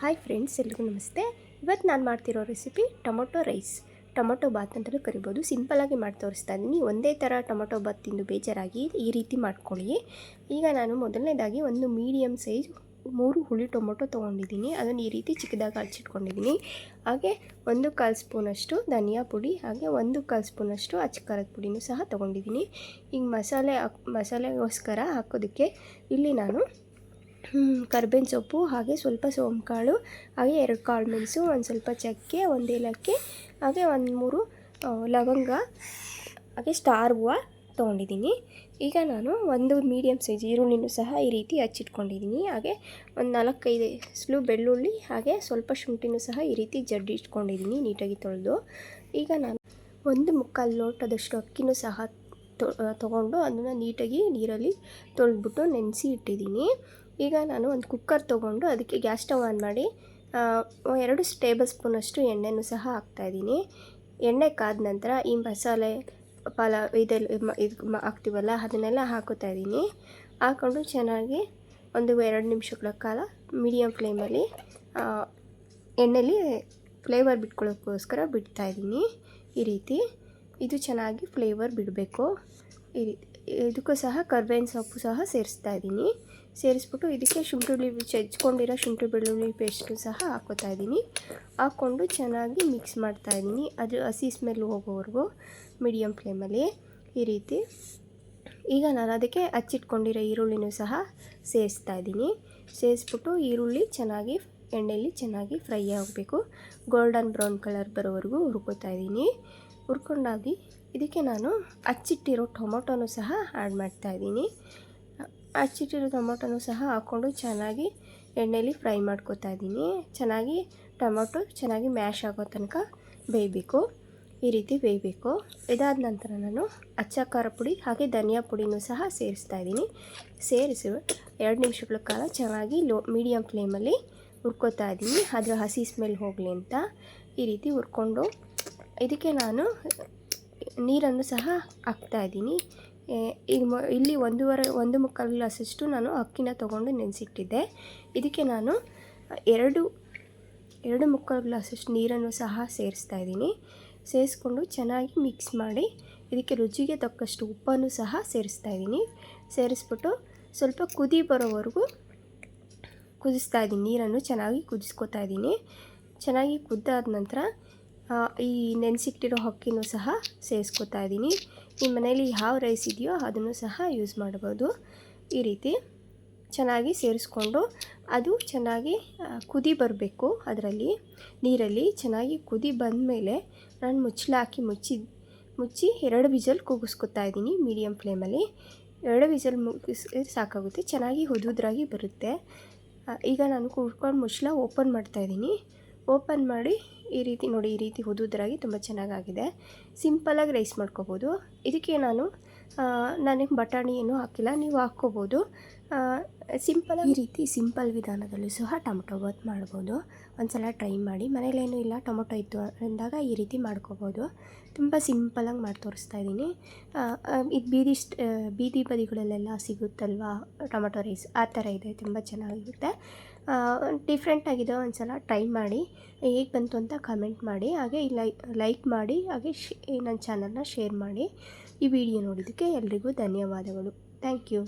Hi friends ಎಲ್ರಿಗೂ ನಮಸ್ತೆ. ಇವತ್ತು ನಾನು ಮಾಡ್ತಿರೋ recipe tomato rice tomato bath ಅಂತಲೂ ಕರಿಬೋದು. ಸಿಂಪಲಾಗಿ ಮಾಡಿ ತೋರಿಸ್ತಾ ಇದ್ದೀನಿ ಒಂದೇ ಥರ ಟೊಮೊಟೊ ಬಾತ್ ತಿಂದು ಬೇಜಾರಾಗಿ ಈ ರೀತಿ ಮಾಡ್ಕೊಳ್ಳಿ. ಈಗ ನಾನು ಮೊದಲನೇದಾಗಿ ಒಂದು ಮೀಡಿಯಮ್ ಸೈಜ್ ಮೂರು ಹುಳಿ ಟೊಮೊಟೊ ತೊಗೊಂಡಿದ್ದೀನಿ. ಅದನ್ನು ಈ ರೀತಿ ಚಿಕ್ಕದಾಗಿ ಹಚ್ಚಿಟ್ಕೊಂಡಿದ್ದೀನಿ ಹಾಗೆ ಒಂದು ಕಾಲು ಸ್ಪೂನಷ್ಟು ಧನಿಯಾ ಪುಡಿ, ಹಾಗೆ ಒಂದು ಕಾಲು ಸ್ಪೂನಷ್ಟು ಅಚ್ಚಕಾರದ ಪುಡಿನೂ ಸಹ ತೊಗೊಂಡಿದ್ದೀನಿ. ಈಗ ಮಸಾಲೆ ಹಾಕ್, ಮಸಾಲೆಗೋಸ್ಕರ ಹಾಕೋದಕ್ಕೆ ಇಲ್ಲಿ ನಾನು ಕರ್ಬೇವಿನ ಸೊಪ್ಪು, ಹಾಗೆ ಸ್ವಲ್ಪ ಸೋಂಕಾಳು, ಹಾಗೆ ಎರಡು ಕಾಳು ಮೆಣಸು, ಒಂದು ಸ್ವಲ್ಪ ಚಕ್ಕೆ, ಒಂದು ಏಲಕ್ಕಿ, ಹಾಗೆ ಒಂದು ಮೂರು ಲವಂಗ, ಹಾಗೆ ಸ್ಟಾರ್ ಹೂವು ತೊಗೊಂಡಿದ್ದೀನಿ. ಈಗ ನಾನು ಒಂದು ಮೀಡಿಯಮ್ ಸೈಜ್ ಈರುಳ್ಳಿನೂ ಸಹ ಈ ರೀತಿ ಹಚ್ಚಿಟ್ಕೊಂಡಿದ್ದೀನಿ. ಹಾಗೆ ಒಂದು ನಾಲ್ಕೈದು ಸ್ಲು ಬೆಳ್ಳುಳ್ಳಿ, ಹಾಗೆ ಸ್ವಲ್ಪ ಶುಂಠಿನೂ ಸಹ ಈ ರೀತಿ ಜಡ್ಡಿ ಇಟ್ಕೊಂಡಿದ್ದೀನಿ ನೀಟಾಗಿ ತೊಳೆದು. ಈಗ ನಾನು ಒಂದು ಮುಕ್ಕಾಲು ಲೋಟದಷ್ಟು ಅಕ್ಕಿನೂ ಸಹ ತೊ ತೊಗೊಂಡು ಅದನ್ನು ನೀಟಾಗಿ ನೀರಲ್ಲಿ ತೊಳೆದ್ಬಿಟ್ಟು ನೆನೆಸಿ ಇಟ್ಟಿದ್ದೀನಿ. ಈಗ ನಾನು ಒಂದು ಕುಕ್ಕರ್ ತೊಗೊಂಡು ಅದಕ್ಕೆ ಗ್ಯಾಸ್ ಸ್ಟವ್ ಆನ್ ಮಾಡಿ ಎರಡು ಟೇಬಲ್ ಸ್ಪೂನಷ್ಟು ಎಣ್ಣೆನೂ ಸಹ ಹಾಕ್ತಾಯಿದ್ದೀನಿ ಎಣ್ಣೆ ಕಾದ ನಂತರ ಈ ಮಸಾಲೆ ಪಲಾವ್ ಇದೆಲ್ಲ ಇದು ಹಾಕ್ತೀವಲ್ಲ ಅದನ್ನೆಲ್ಲ ಹಾಕೋತಾ ಇದ್ದೀನಿ. ಹಾಕ್ಕೊಂಡು ಚೆನ್ನಾಗಿ ಒಂದು ಎರಡು ನಿಮಿಷಗಳ ಕಾಲ ಮೀಡಿಯಮ್ ಫ್ಲೇಮಲ್ಲಿ ಎಣ್ಣೆಲಿ ಫ್ಲೇವರ್ ಬಿಟ್ಕೊಳ್ಳೋಕ್ಕೋಸ್ಕರ ಬಿಡ್ತಾಯಿದ್ದೀನಿ ಈ ರೀತಿ. ಇದು ಚೆನ್ನಾಗಿ ಫ್ಲೇವರ್ ಬಿಡಬೇಕು. ಈ ರೀತಿ, ಇದಕ್ಕೂ ಸಹ ಕರ್ಬೇವಿನ ಸೊಪ್ಪು ಸಹ ಸೇರಿಸ್ತಾ ಇದ್ದೀನಿ. ಸೇರಿಸ್ಬಿಟ್ಟು ಇದಕ್ಕೆ ಶುಂಠಿ ಚಚ್ಕೊಂಡಿರೋ ಶುಂಠಿ ಬೆಳ್ಳುಳ್ಳಿ ಪೇಸ್ಟು ಸಹ ಹಾಕೋತಾ ಇದ್ದೀನಿ. ಹಾಕ್ಕೊಂಡು ಚೆನ್ನಾಗಿ ಮಿಕ್ಸ್ ಮಾಡ್ತಾ ಇದ್ದೀನಿ. ಅದು ಹಸಿ ಸ್ಮೆಲ್ ಹೋಗೋವರೆಗೂ ಮೀಡಿಯಮ್ ಫ್ಲೇಮಲ್ಲಿ ಈ ರೀತಿ. ಈಗ ನಾನು ಅದಕ್ಕೆ ಹಚ್ಚಿಟ್ಕೊಂಡಿರೋ ಈರುಳ್ಳಿನೂ ಸಹ ಸೇರಿಸ್ತಾ ಇದ್ದೀನಿ. ಸೇರಿಸ್ಬಿಟ್ಟು ಈರುಳ್ಳಿ ಚೆನ್ನಾಗಿ, ಎಣ್ಣೆಯಲ್ಲಿ ಚೆನ್ನಾಗಿ ಫ್ರೈ ಆಗಬೇಕು. ಗೋಲ್ಡನ್ ಬ್ರೌನ್ ಕಲರ್ ಬರೋವರೆಗೂ ಹುರ್ಕೋತಾ ಇದ್ದೀನಿ. ಹುರ್ಕೊಂಡಾಗಿ ಇದಕ್ಕೆ ನಾನು ಹಚ್ಚಿಟ್ಟಿರೋ ಟೊಮೊಟೊನೂ ಸಹ ಆ್ಯಡ್ ಮಾಡ್ತಾ ಇದ್ದೀನಿ. ಹಚ್ಚಿಟ್ಟಿರೋ ಟೊಮೊಟೊನೂ ಸಹ ಹಾಕ್ಕೊಂಡು ಚೆನ್ನಾಗಿ ಎಣ್ಣೆಯಲ್ಲಿ ಫ್ರೈ ಮಾಡ್ಕೊತಾ ಇದ್ದೀನಿ. ಚೆನ್ನಾಗಿ ಟೊಮೊಟೊ ಚೆನ್ನಾಗಿ ಮ್ಯಾಶ್ ಆಗೋ ತನಕ ಬೇಯಬೇಕು. ಈ ರೀತಿ ಬೇಯಬೇಕು. ಇದಾದ ನಂತರ ನಾನು ಅಚ್ಚ ಖಾರ ಪುಡಿ ಹಾಗೆ ಧನಿಯಾ ಪುಡಿನೂ ಸಹ ಸೇರಿಸ್ತಾ ಇದ್ದೀನಿ. ಸೇರಿಸಿ ಎರಡು ನಿಮಿಷಗಳ ಕಾಲ ಚೆನ್ನಾಗಿ ಲೋ ಮೀಡಿಯಮ್ ಫ್ಲೇಮಲ್ಲಿ ಹುರ್ಕೋತಾ ಇದ್ದೀನಿ. ಅದರ ಹಸಿ ಸ್ಮೆಲ್ ಹೋಗಲಿ ಅಂತ ಈ ರೀತಿ ಹುರ್ಕೊಂಡು ಇದಕ್ಕೆ ನಾನು ನೀರನ್ನು ಸಹ ಹಾಕ್ತಾ ಇದ್ದೀನಿ. ಇಲ್ಲಿ ಒಂದೂವರೆ, ಒಂದು ಮುಕ್ಕಾಲು ಗ್ಲಾಸಷ್ಟು ನಾನು ಅಕ್ಕಿನ ತೊಗೊಂಡು ನೆನೆಸಿಟ್ಟಿದ್ದೆ. ಇದಕ್ಕೆ ನಾನು ಎರಡು ಎರಡು ಮುಕ್ಕಾಲು ಗ್ಲಾಸಷ್ಟು ನೀರನ್ನು ಸಹ ಸೇರಿಸ್ತಾ ಇದ್ದೀನಿ. ಸೇರಿಸ್ಕೊಂಡು ಚೆನ್ನಾಗಿ ಮಿಕ್ಸ್ ಮಾಡಿ ಇದಕ್ಕೆ ರುಚಿಗೆ ತಕ್ಕಷ್ಟು ಉಪ್ಪನ್ನು ಸಹ ಸೇರಿಸ್ತಾ ಇದ್ದೀನಿ. ಸೇರಿಸ್ಬಿಟ್ಟು ಸ್ವಲ್ಪ ಕುದಿ ಬರೋವರೆಗೂ ಕುದಿಸ್ತಾ ಇದ್ದೀನಿ. ನೀರನ್ನು ಚೆನ್ನಾಗಿ ಕುದಿಸ್ಕೊತಾ ಇದ್ದೀನಿ. ಚೆನ್ನಾಗಿ ಕುದ್ದಾದ ನಂತರ ಈ ನೆನೆಸಿಟ್ಟಿರೋ ಅಕ್ಕಿನೂ ಸಹ ಸೇರಿಸ್ಕೊತಾ ಇದ್ದೀನಿ. ನಿಮ್ಮ ಮನೇಲಿ ಯಾವ ರೈಸ್ ಇದೆಯೋ ಅದನ್ನು ಸಹ ಯೂಸ್ ಮಾಡ್ಬೋದು ಈ ರೀತಿ ಚೆನ್ನಾಗಿ ಸೇರಿಸ್ಕೊಂಡು ಅದು ಚೆನ್ನಾಗಿ ಕುದಿ ಬರಬೇಕು ಅದರಲ್ಲಿ. ನೀರಲ್ಲಿ ಚೆನ್ನಾಗಿ ಕುದಿ ಬಂದ ಮೇಲೆ ನಾನು ಮುಚ್ಚಳ ಹಾಕಿ ಮುಚ್ಚಿ ಮುಚ್ಚಿ ಎರಡು ವಿಜಲ್ ಕೂಗಿಸ್ಕೊತಾ ಇದ್ದೀನಿ ಮೀಡಿಯಮ್ ಫ್ಲೇಮಲ್ಲಿ ಎರಡು ವಿಜಲ್ ಮುಗಿಸ್ ಸಾಕಾಗುತ್ತೆ. ಚೆನ್ನಾಗಿ ಹುದುದ್ರಾಗಿ ಬರುತ್ತೆ. ಈಗ ನಾನು ಕೂಡ್ಕೊಂಡು ಮುಚ್ಚಳ ಓಪನ್ ಮಾಡ್ತಾಯಿದ್ದೀನಿ ಓಪನ್ ಮಾಡಿ ಈ ರೀತಿ ನೋಡಿ, ಈ ರೀತಿ ಹುದುದ್ರಾಗಿ ತುಂಬ ಚೆನ್ನಾಗಾಗಿದೆ. ಸಿಂಪಲಾಗಿ ರೈಸ್ ಮಾಡ್ಕೋಬೋದು. ಇದಕ್ಕೆ ನಾನು ನಾನು ಬಟಾಣಿ ಏನೂ ಹಾಕಿಲ್ಲ, ನೀವು ಹಾಕ್ಕೋಬೋದು. ಸಿಂಪಲ್ ಈ ರೀತಿ ಸಿಂಪಲ್ ವಿಧಾನದಲ್ಲೂ ಸಹ ಟೊಮೊಟೊ ಬಾತ್ ಮಾಡ್ಬೋದು. ಒಂದ್ಸಲ ಟ್ರೈ ಮಾಡಿ. ಮನೇಲೇನೂ ಇಲ್ಲ, ಟೊಮೊಟೊ ಇತ್ತು ಅಂದಾಗ ಈ ರೀತಿ ಮಾಡ್ಕೋಬೋದು. ತುಂಬ ಸಿಂಪಲಾಗಿ ಮಾಡಿ ತೋರಿಸ್ತಾ ಇದ್ದೀನಿ. ಇದು ಬೀದಿ ಬೀದಿ ಬದಿಗಳಲ್ಲೆಲ್ಲ ಸಿಗುತ್ತಲ್ವಾ ಟೊಮೊಟೊ ರೈಸ್ ಆ ಥರ ಇದೆ. ತುಂಬ ಚೆನ್ನಾಗಿರುತ್ತೆ. ಡಿಫ್ರೆಂಟ್ ಆಗಿದೆ, ಒಂದ್ಸಲ ಟ್ರೈ ಮಾಡಿ. ಹೇಗೆ ಬಂತು ಅಂತ ಕಮೆಂಟ್ ಮಾಡಿ, ಹಾಗೆ ಲೈಕ್ ಲೈಕ್ ಮಾಡಿ, ಹಾಗೆ ಶೇ ನನ್ನ ಚಾನಲ್ನ ಶೇರ್ ಮಾಡಿ. ಈ ವಿಡಿಯೋ ನೋಡಿದ್ದಕ್ಕೆ ಎಲ್ರಿಗೂ ಧನ್ಯವಾದಗಳು. Thank you